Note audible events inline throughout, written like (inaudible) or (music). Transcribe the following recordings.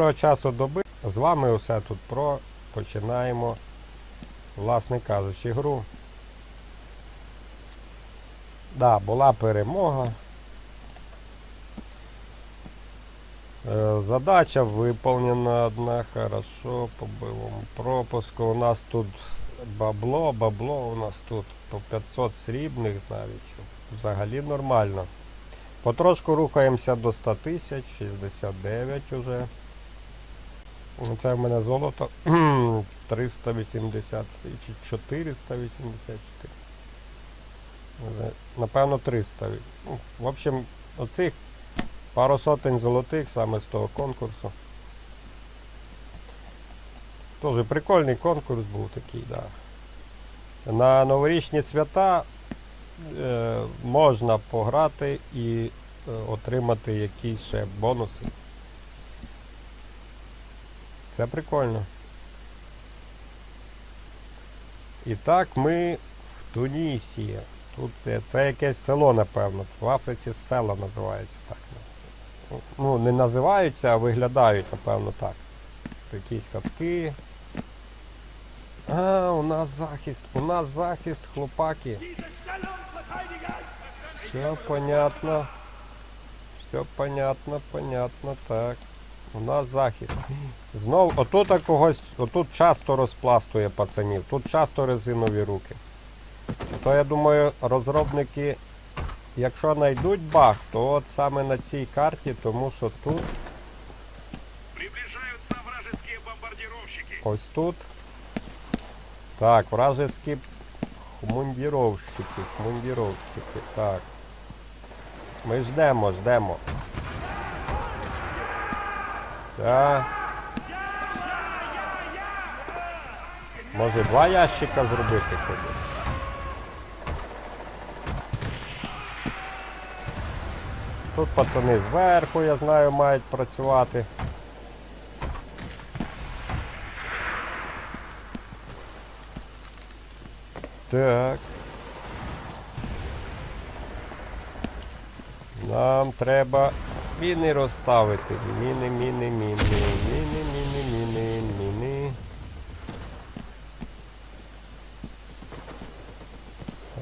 Доброго часу доби. З вами усе тут про. Починаємо, власне кажучи, гру. Да, була перемога. Е, Задача виповнена одна, хорошо, по бойовому пропуску. У нас тут бабло, бабло у нас тут по 500 срібних навіть. Взагалі нормально. Потрошку рухаємося до 100 тисяч, 69 уже. Це в мене золото 380 чи 484. Напевно 300. Ну, В общем, оцих пару сотень золотих саме з того конкурсу. Тоже прикольний конкурс був такий, да. На новорічні свята е, можна пограти і е, отримати якісь ще бонуси. Це прикольно. І так ми в Тунісі. Тут е, це якесь село, напевно. В Африці села називається так. Ну, не називаються, а виглядають, напевно, так. Якісь хатки. А, у нас захист, у нас захист, хлопаки. Все понятно. Все понятно, понятно, так. У нас захист. Знов, отут когось, отут часто розпластує пацанів, тут часто резинові руки. То я думаю, розробники, якщо знайдуть баг, то от саме на цій карті, тому що тут, Приближаются вражеские бомбардировщики. ось тут. Так, вражеські хмундіровщики, хмундіровщики, так. Ми ждемо, ждемо. Так. Може два ящика зробити ходить? Тут пацани зверху, я знаю, мають працювати. Так. Нам треба міни розставити. Міни, міни, міни, міни, міни, міни, міни.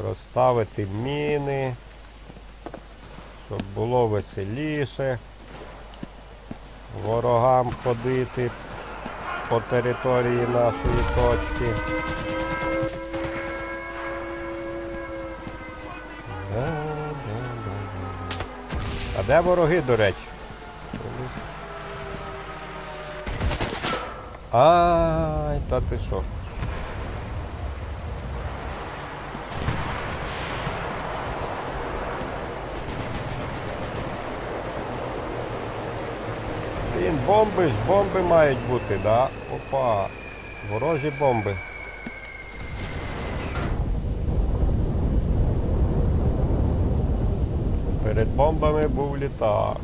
Розставити міни. Щоб було веселіше. Ворогам ходити по території нашої точки. Де вороги, до речі? Ай, та ти що? Блін, бомби ж, бомби мають бути, да? Опа. Ворожі бомби. Перед бомбами був літак.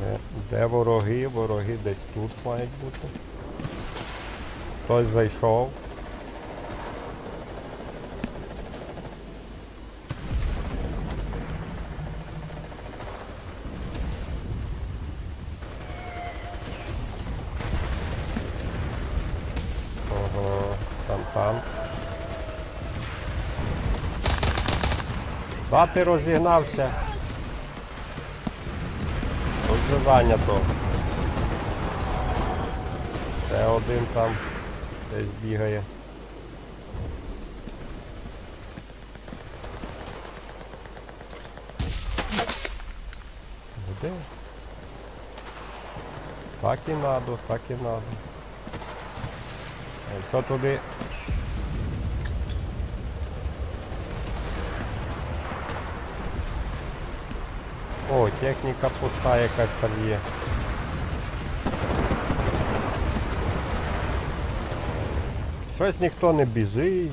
Де, де вороги? Вороги десь тут мають бути. Хтось зайшов. Ого, там там. Та ти розігнався. Тут вже зайнято. Ще один там десь бігає. Де? Так і надо, так і надо. Якщо туди. О, техніка пуста якась там є. Щось ніхто не біжить.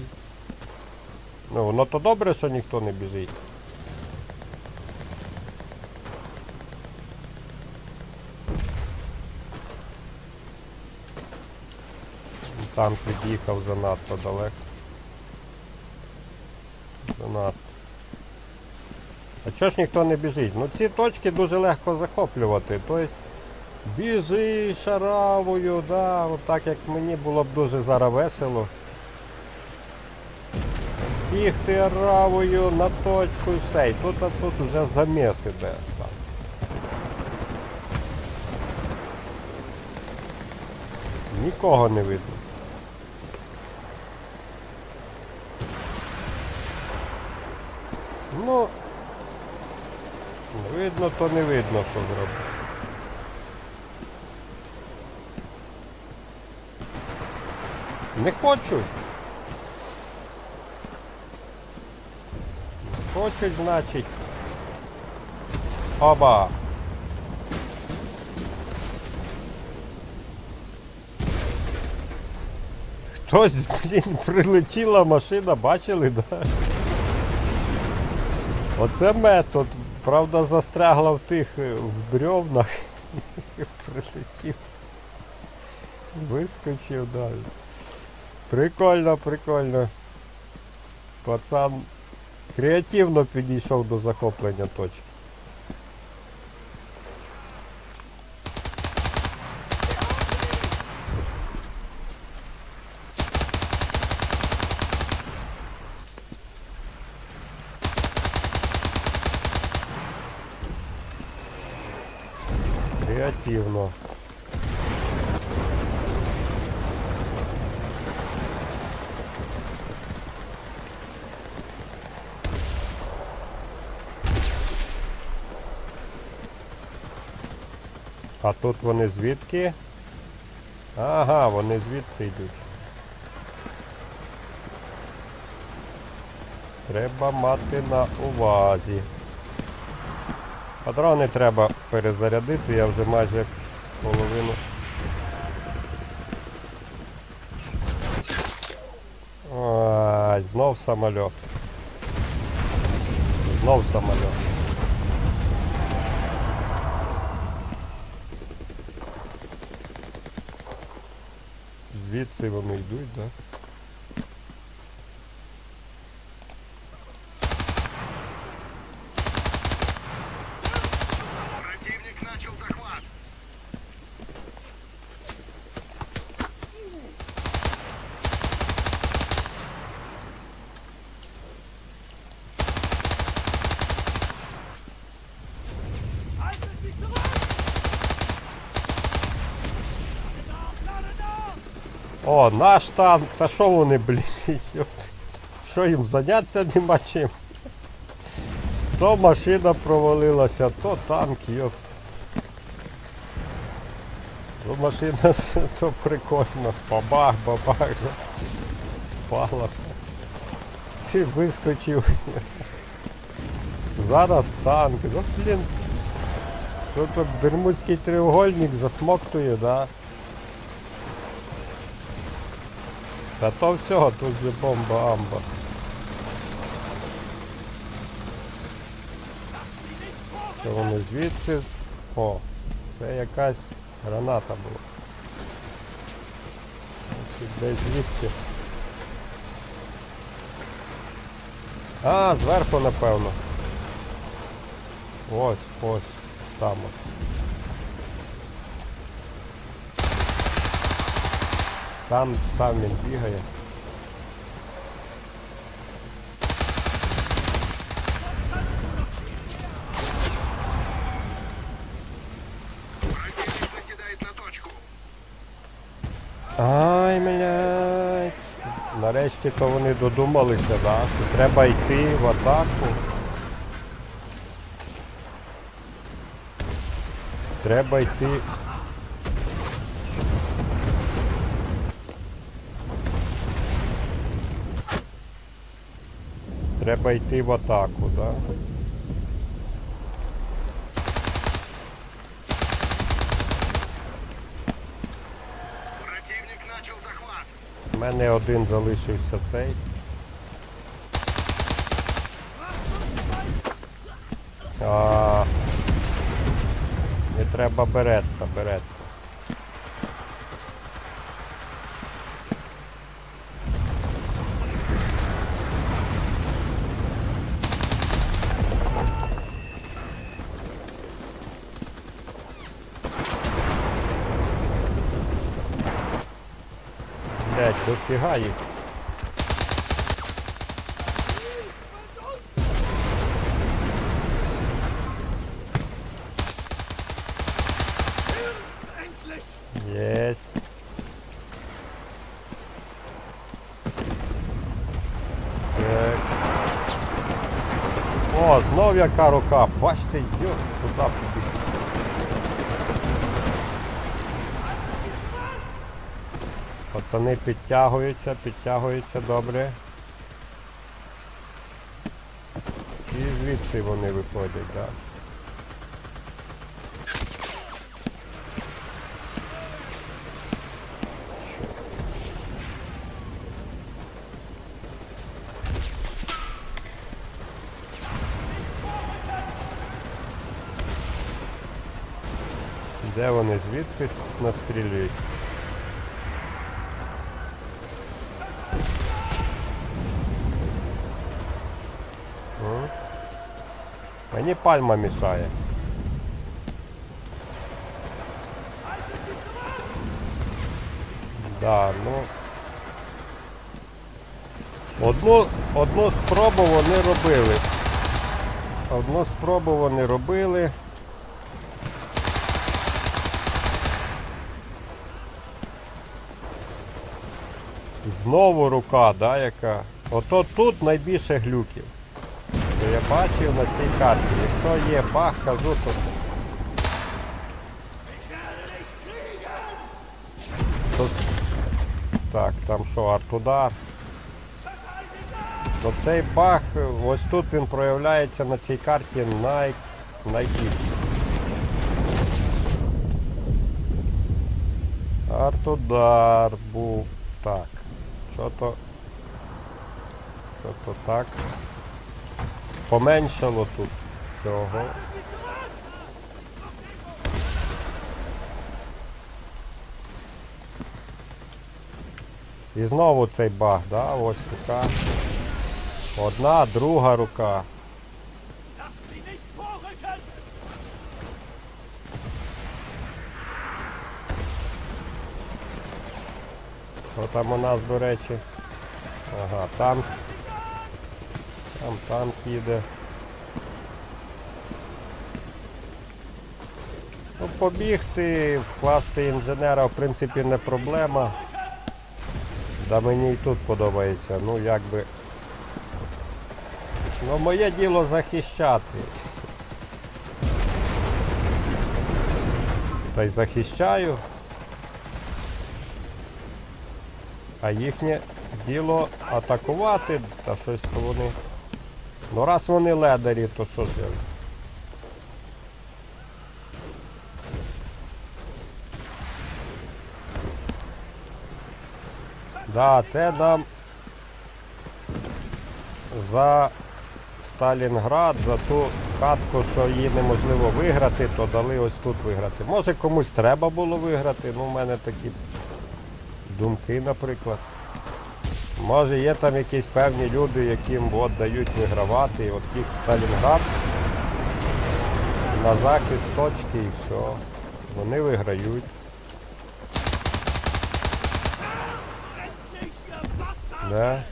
Ну, воно то добре, що ніхто не біжить. Танк від'їхав занадто далеко. Занадто. А чого ж ніхто не біжить? Ну ці точки дуже легко захоплювати. Тобто біжи шаравою, да, от так як мені було б дуже зараз весело. Бігти аравою на точку і все. І тут, а тут вже заміс іде сам. Нікого не видно. Ну, видно, то не видно, що зробиш. Не хочуть. Хочуть, значить. Оба. Хтось, блін, прилетіла машина, бачили, да? Оце метод. Правда, застрягла в тих е, в бревнах. (laughs) Прилетів. Вискочив далі. Прикольно, прикольно. Пацан креативно підійшов до захоплення точки. Креативно. А тут вони звідки? Ага, вони звідси йдуть. Треба мати на увазі. Патрони треба перезарядити, я вже майже половину. Ай, знов самольот. Знов самольот. Звідси вони йдуть, так? Да? О, наш танк, та що вони, блін. (laughs) Що їм зайнятися нема чим? То машина провалилася, то танк, йопт. То машина, (laughs) то прикольно. Бабах, бабах. Впала. Ти вискочив. Зараз танк. Ну, блін. Що тут Бермудський треугольник засмоктує, да? Та то всього, тут же бомба амба. Що вони звідси? О, це якась граната була. Десь звідси. А, зверху напевно. Ось, ось, там. Там, там він бігає. Ай, блядь. Нарешті то вони додумалися, да? що треба йти в атаку. Треба йти. Треба йти в атаку, да? Противник начал захват. У мене один залишився цей. А, не треба беретта, беретта. Їх. Єсть. О, знов яка рука. Бачите, йо, туди побіг. Пацани підтягуються, підтягуються добре. І звідси вони виходять, так? Де вони звідки настрілюють? Мені пальма мішає. Да, ну. Одну, одну спробу вони робили. Одну спробу вони робили. Знову рука, да, яка. Ото тут найбільше глюків. Я бачив на цій карті. Якщо є баг, кажу, то. то... Так, там що, артудар. То цей баг, ось тут він проявляється на цій карті най... найбільше. Артудар був. Так. Що то. Що то так. Поменшало тут цього. І знову цей баг, да? Ось рука. Одна, друга рука. Що там у нас, до речі? Ага, танк. Там танк їде. Ну, побігти, вкласти інженера, в принципі, не проблема. Да мені і тут подобається. Ну, якби. Ну, моє діло захищати. Та й захищаю. А їхнє діло атакувати, та щось вони. Ну раз вони ледарі, то що ж я? Да, це нам за Сталінград, за ту катку, що її неможливо виграти, то дали ось тут виграти. Може комусь треба було виграти, ну в мене такі думки, наприклад. Може є там якісь певні люди, яким от, дають вигравати, от їх Сталінград на захист точки і все. Вони виграють. Да.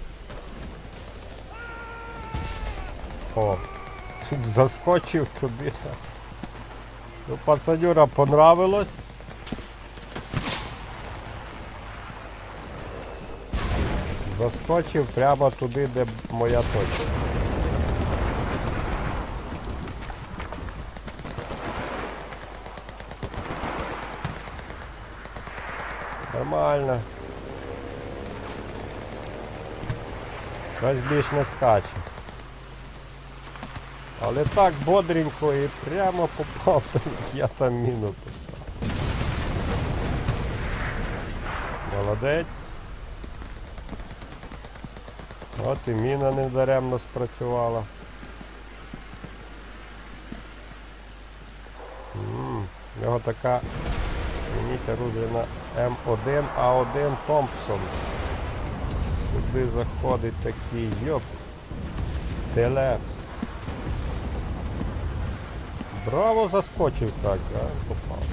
О, тут заскочив туди. Ну, пацанюра понравилось. Заскочив прямо туди, де моя точка. Нормально. Щось більш не скаче. Але так бодренько і прямо попав, я там міну поставив. Молодець. От і міна недаремно спрацювала. М, В нього така змініть оружие на М1, А1 Томпсон. Сюди заходить такий йоп. Телеп. Браво заскочив так, да? Попав.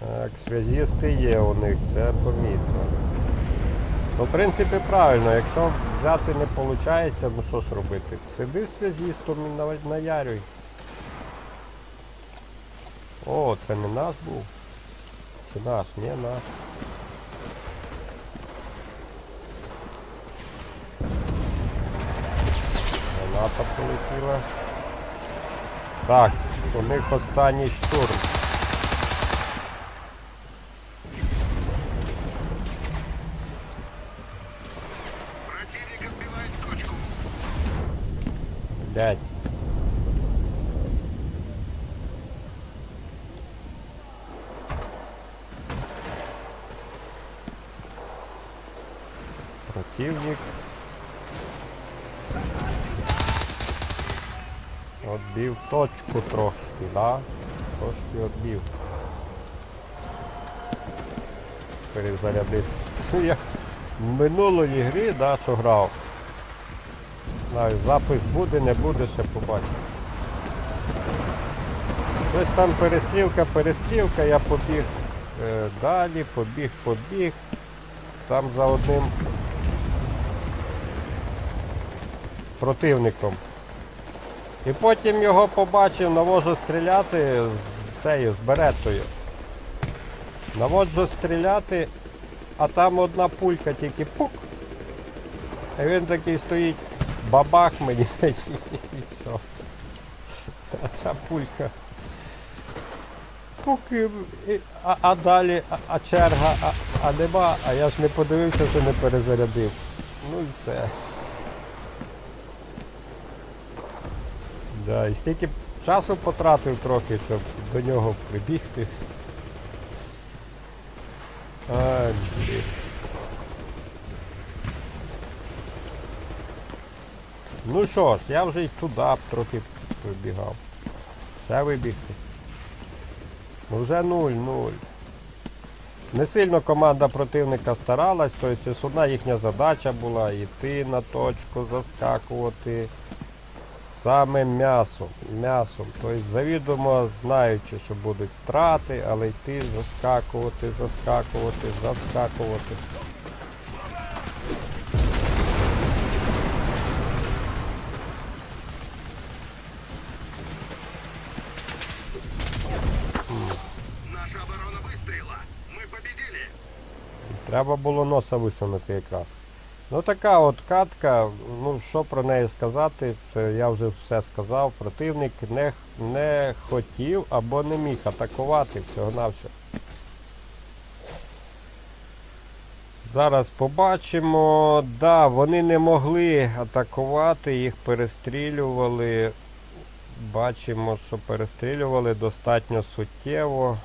Так, зв'язісти є у них, це помітно. Ну, в принципі, правильно, якщо взяти не виходить, ну що ж робити? Сиди зв'язістом і на- наярюй. О, це не наш був. Чи наш? Ні, наш. Граната полетіла. Так, у них останній штурм. Противник отбивает точку. Блять. Противник. Отбив точку трошки, да? Трошки отбив. Перезарядився. Ну, Як минулої гри, да, що грав. Знаю, запис буде, не буде, ще побачимо. Щось там перестрілка, перестрілка, я побіг е, далі, побіг, побіг. Там за одним противником. І потім його побачив, навожу стріляти з цією, з беретою. Наводжу стріляти, а там одна пулька тільки пук. І він такий стоїть, бабах мені (laughs) і все. А ця пулька. Поки. і- А, а далі, а, а черга, а, а нема, а я ж не подивився, що не перезарядив. Ну і все. Да, і стільки часу потратив трохи, щоб до нього прибігти. Ай. Ну що ж, я вже й туди трохи вибігав. Ще вибігти. Ну вже 0-0. Не сильно команда противника старалась, тобто основна їхня задача була йти на точку, заскакувати саме м'ясом. м'ясом. Тобто завідомо знаючи, що будуть втрати, але йти, заскакувати, заскакувати, заскакувати. Наша оборона выстрела. Мы победили. Треба було носа висунути якраз. Ну така от катка, ну що про неї сказати, я вже все сказав. Противник не, не хотів або не міг атакувати всього-навсього. Зараз побачимо. Да, вони не могли атакувати, їх перестрілювали. Бачимо, що перестрілювали достатньо суттєво.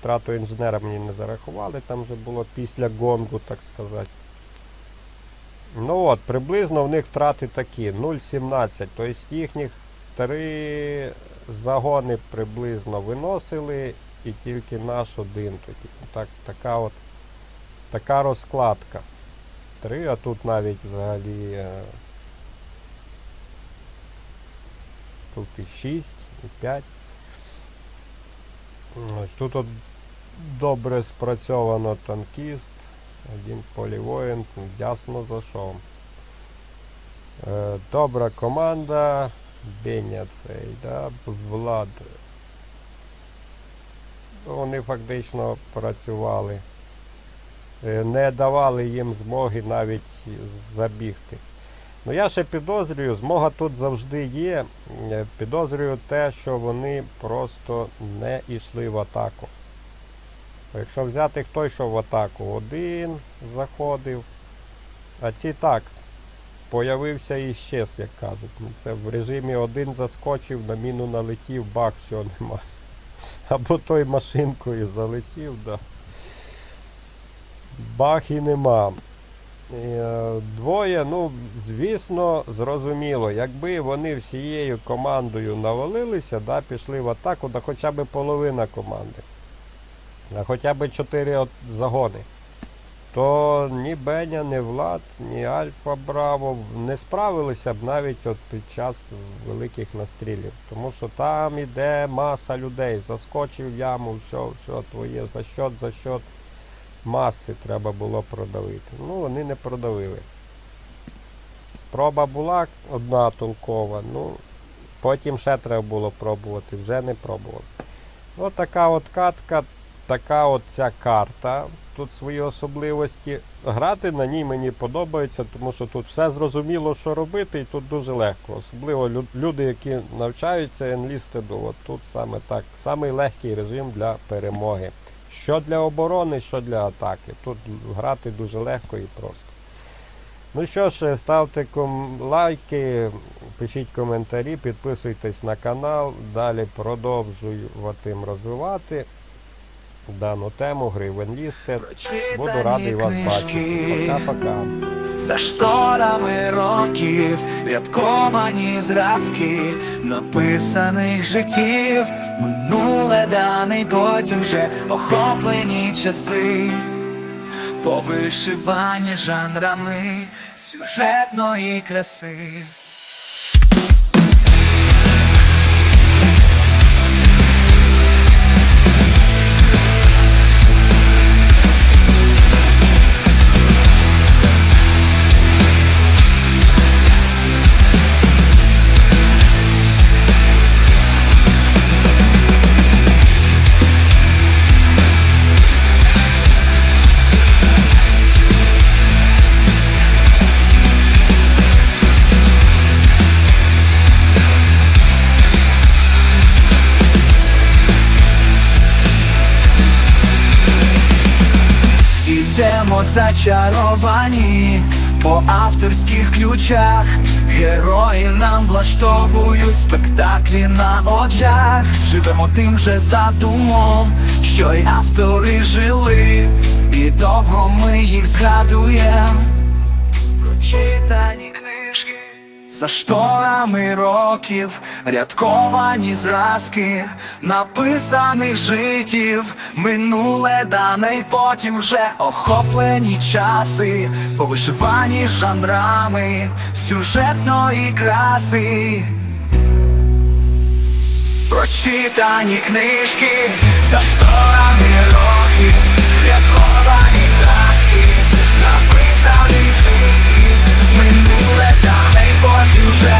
Втрату інженера мені не зарахували, там вже було після гонгу, так сказати. Ну от, приблизно в них втрати такі, 0,17. Тобто їхніх три загони приблизно виносили і тільки наш один. Так, така от така розкладка. Три, а тут навіть взагалі е, тут і 6, і 5. Ось тут от добре спрацьовано танкіст, один полівоїн, ясно зайшов. Е, добра команда, Беня цей, да, Влад. Вони фактично працювали. Е, Не давали їм змоги навіть забігти. Ну я ще підозрюю, змога тут завжди є. Е, Підозрюю те, що вони просто не йшли в атаку. Якщо взяти хто йшов в атаку, один заходив, а ці так, появився і щез, як кажуть. Ну, Це в режимі один заскочив, на міну налетів, бак, все нема. (laughs) Або той машинкою залетів, да. Бах і нема. Е, Двоє, ну, звісно, зрозуміло, якби вони всією командою навалилися, да, пішли в атаку, да хоча б половина команди. А хоча б чотири от загони. то ні Беня, ні Влад, ні Альфа Браво не справилися б навіть от під час великих настрілів. Тому що там іде маса людей. Заскочив яму, все, все твоє, за счет, за счет маси треба було продавити. Ну, вони не продавили. Спроба була одна толкова, ну потім ще треба було пробувати, вже не пробували. Ось така от катка, така от ця карта. Тут свої особливості. Грати на ній мені подобається, тому що тут все зрозуміло, що робити, і тут дуже легко. Особливо люди, які навчаються енлістеду, от тут саме так, самий легкий режим для перемоги. Що для оборони, що для атаки. Тут грати дуже легко і просто. Ну що ж, ставте ком- лайки, пишіть коментарі, підписуйтесь на канал. Далі продовжуватим розвивати дану тему гри в Буду радий вас бачити. Пока-пока. За шторами років рядковані зразки написаних життів, минуле даний потім вже охоплені часи, повишивані жанрами сюжетної краси. Зачаровані по авторських ключах. Герої нам влаштовують спектаклі на очах. Живемо тим же задумом, що й автори жили, і довго ми їх згадуємо. Прочитані. За шторами років рядковані зразки написаних життів, минуле дане й потім вже охоплені часи, повишивані жанрами сюжетної краси. Прочитані книжки за шторами років, рядковані Чуже